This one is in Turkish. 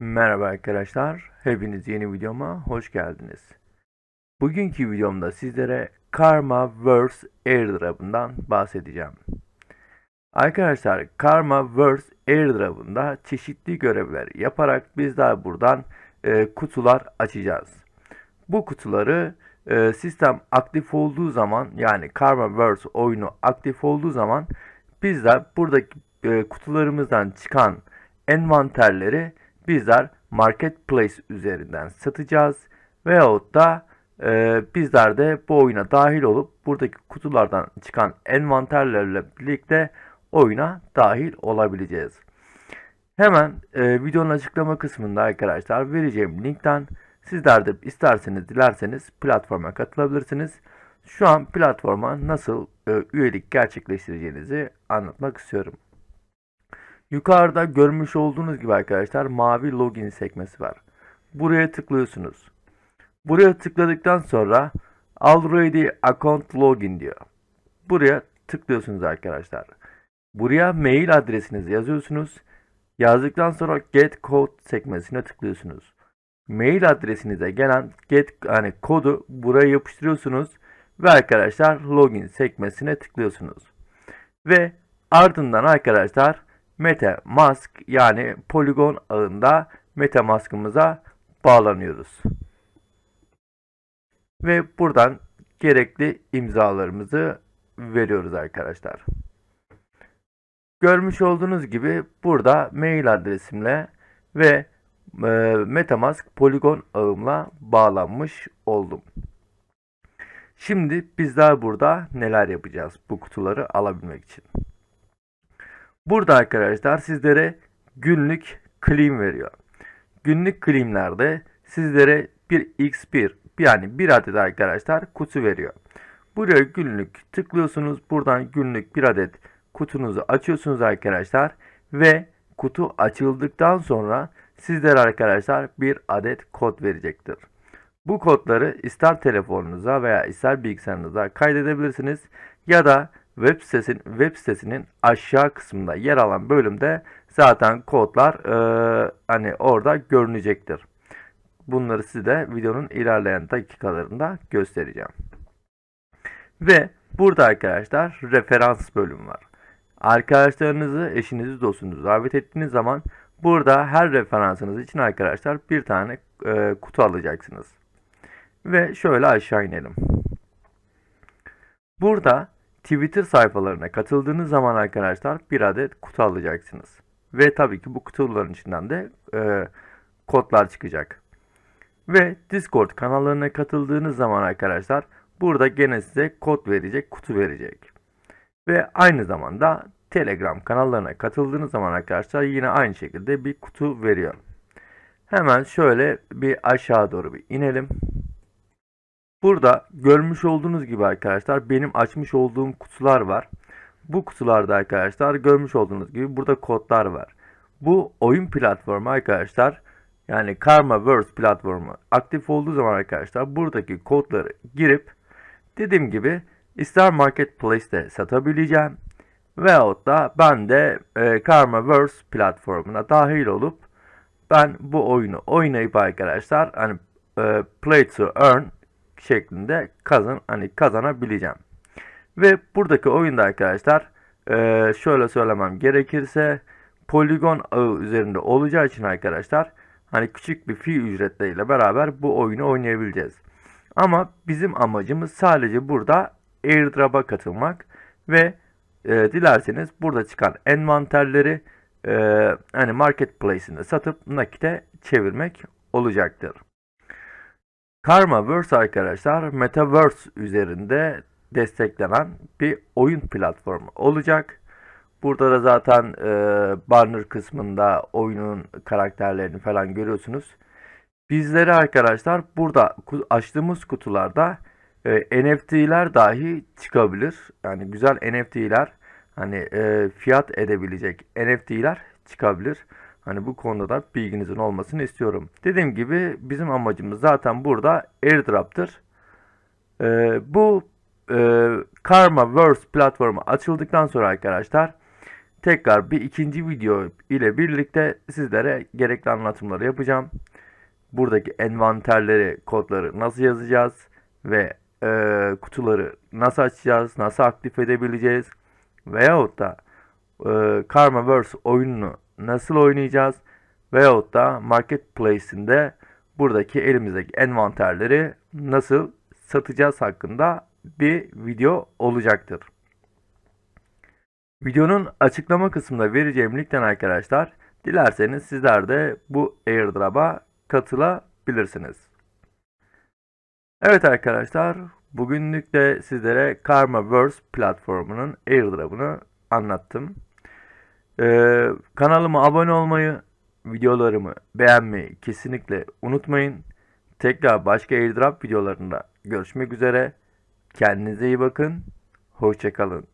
Merhaba arkadaşlar, hepiniz yeni videoma hoş geldiniz. Bugünkü videomda sizlere Karma Verse Airdrop'ından bahsedeceğim. Arkadaşlar Karma Verse Airdrop'ında çeşitli görevler yaparak bizler buradan e, kutular açacağız. Bu kutuları e, sistem aktif olduğu zaman yani Karma Verse oyunu aktif olduğu zaman bizler buradaki e, kutularımızdan çıkan envanterleri bizler Marketplace üzerinden satacağız. Veyahut da e, bizler de bu oyuna dahil olup buradaki kutulardan çıkan envanterlerle birlikte oyuna dahil olabileceğiz. Hemen e, videonun açıklama kısmında arkadaşlar vereceğim linkten sizler de isterseniz dilerseniz platforma katılabilirsiniz. Şu an platforma nasıl e, üyelik gerçekleştireceğinizi anlatmak istiyorum. Yukarıda görmüş olduğunuz gibi arkadaşlar mavi login sekmesi var. Buraya tıklıyorsunuz. Buraya tıkladıktan sonra already account login diyor. Buraya tıklıyorsunuz arkadaşlar. Buraya mail adresinizi yazıyorsunuz. Yazdıktan sonra get code sekmesine tıklıyorsunuz. Mail adresinize gelen get hani kodu buraya yapıştırıyorsunuz ve arkadaşlar login sekmesine tıklıyorsunuz. Ve ardından arkadaşlar MetaMask yani Polygon ağında MetaMask'ımıza bağlanıyoruz. Ve buradan gerekli imzalarımızı veriyoruz arkadaşlar. Görmüş olduğunuz gibi burada mail adresimle ve e, MetaMask Polygon ağımla bağlanmış oldum. Şimdi bizler burada neler yapacağız bu kutuları alabilmek için. Burada arkadaşlar sizlere günlük claim veriyor. Günlük claimlerde sizlere bir x1 yani bir adet arkadaşlar kutu veriyor. Buraya günlük tıklıyorsunuz. Buradan günlük bir adet kutunuzu açıyorsunuz arkadaşlar. Ve kutu açıldıktan sonra sizlere arkadaşlar bir adet kod verecektir. Bu kodları ister telefonunuza veya ister bilgisayarınıza kaydedebilirsiniz. Ya da web sitesinin web sitesinin aşağı kısmında yer alan bölümde zaten kodlar e, hani orada görünecektir. Bunları size videonun ilerleyen dakikalarında göstereceğim. Ve burada arkadaşlar referans bölümü var. Arkadaşlarınızı, eşinizi, dostunuzu davet ettiğiniz zaman burada her referansınız için arkadaşlar bir tane e, kutu alacaksınız. Ve şöyle aşağı inelim. Burada Twitter sayfalarına katıldığınız zaman arkadaşlar bir adet kutu alacaksınız. Ve tabii ki bu kutuların içinden de e, kodlar çıkacak. Ve Discord kanallarına katıldığınız zaman arkadaşlar burada gene size kod verecek, kutu verecek. Ve aynı zamanda Telegram kanallarına katıldığınız zaman arkadaşlar yine aynı şekilde bir kutu veriyor. Hemen şöyle bir aşağı doğru bir inelim. Burada görmüş olduğunuz gibi arkadaşlar benim açmış olduğum kutular var. Bu kutularda arkadaşlar görmüş olduğunuz gibi burada kodlar var. Bu oyun platformu arkadaşlar yani Karmaverse platformu aktif olduğu zaman arkadaşlar buradaki kodları girip dediğim gibi ister Marketplace'te satabileceğim veyahut da ben de e, Karmaverse platformuna dahil olup ben bu oyunu oynayıp arkadaşlar hani e, play to earn şeklinde kazan hani kazanabileceğim. Ve buradaki oyunda arkadaşlar e, şöyle söylemem gerekirse poligon ağı üzerinde olacağı için arkadaşlar hani küçük bir fi ücretleriyle beraber bu oyunu oynayabileceğiz. Ama bizim amacımız sadece burada airdrop'a katılmak ve e, dilerseniz burada çıkan envanterleri e, hani marketplace'inde satıp nakite çevirmek olacaktır. Karmaverse arkadaşlar Metaverse üzerinde desteklenen bir oyun platformu olacak. Burada da zaten e, banner kısmında oyunun karakterlerini falan görüyorsunuz. Bizleri arkadaşlar burada açtığımız kutularda e, NFT'ler dahi çıkabilir. Yani güzel NFT'ler hani e, fiyat edebilecek NFT'ler çıkabilir. Hani bu konuda da bilginizin olmasını istiyorum. Dediğim gibi bizim amacımız zaten burada airdrop'tır. Ee, bu e, Karmaverse platformu açıldıktan sonra arkadaşlar tekrar bir ikinci video ile birlikte sizlere gerekli anlatımları yapacağım. Buradaki envanterleri, kodları nasıl yazacağız ve e, kutuları nasıl açacağız, nasıl aktif edebileceğiz veyahut da e, Karmaverse oyununu nasıl oynayacağız veyahut da Marketplace'inde buradaki elimizdeki envanterleri nasıl satacağız hakkında bir video olacaktır. Videonun açıklama kısmında vereceğim linkten arkadaşlar dilerseniz sizler de bu airdrop'a katılabilirsiniz. Evet arkadaşlar bugünlük de sizlere Karmaverse platformunun airdrop'unu anlattım. Ee, kanalıma abone olmayı, videolarımı beğenmeyi kesinlikle unutmayın. Tekrar başka airdrop videolarında görüşmek üzere. Kendinize iyi bakın. Hoşçakalın.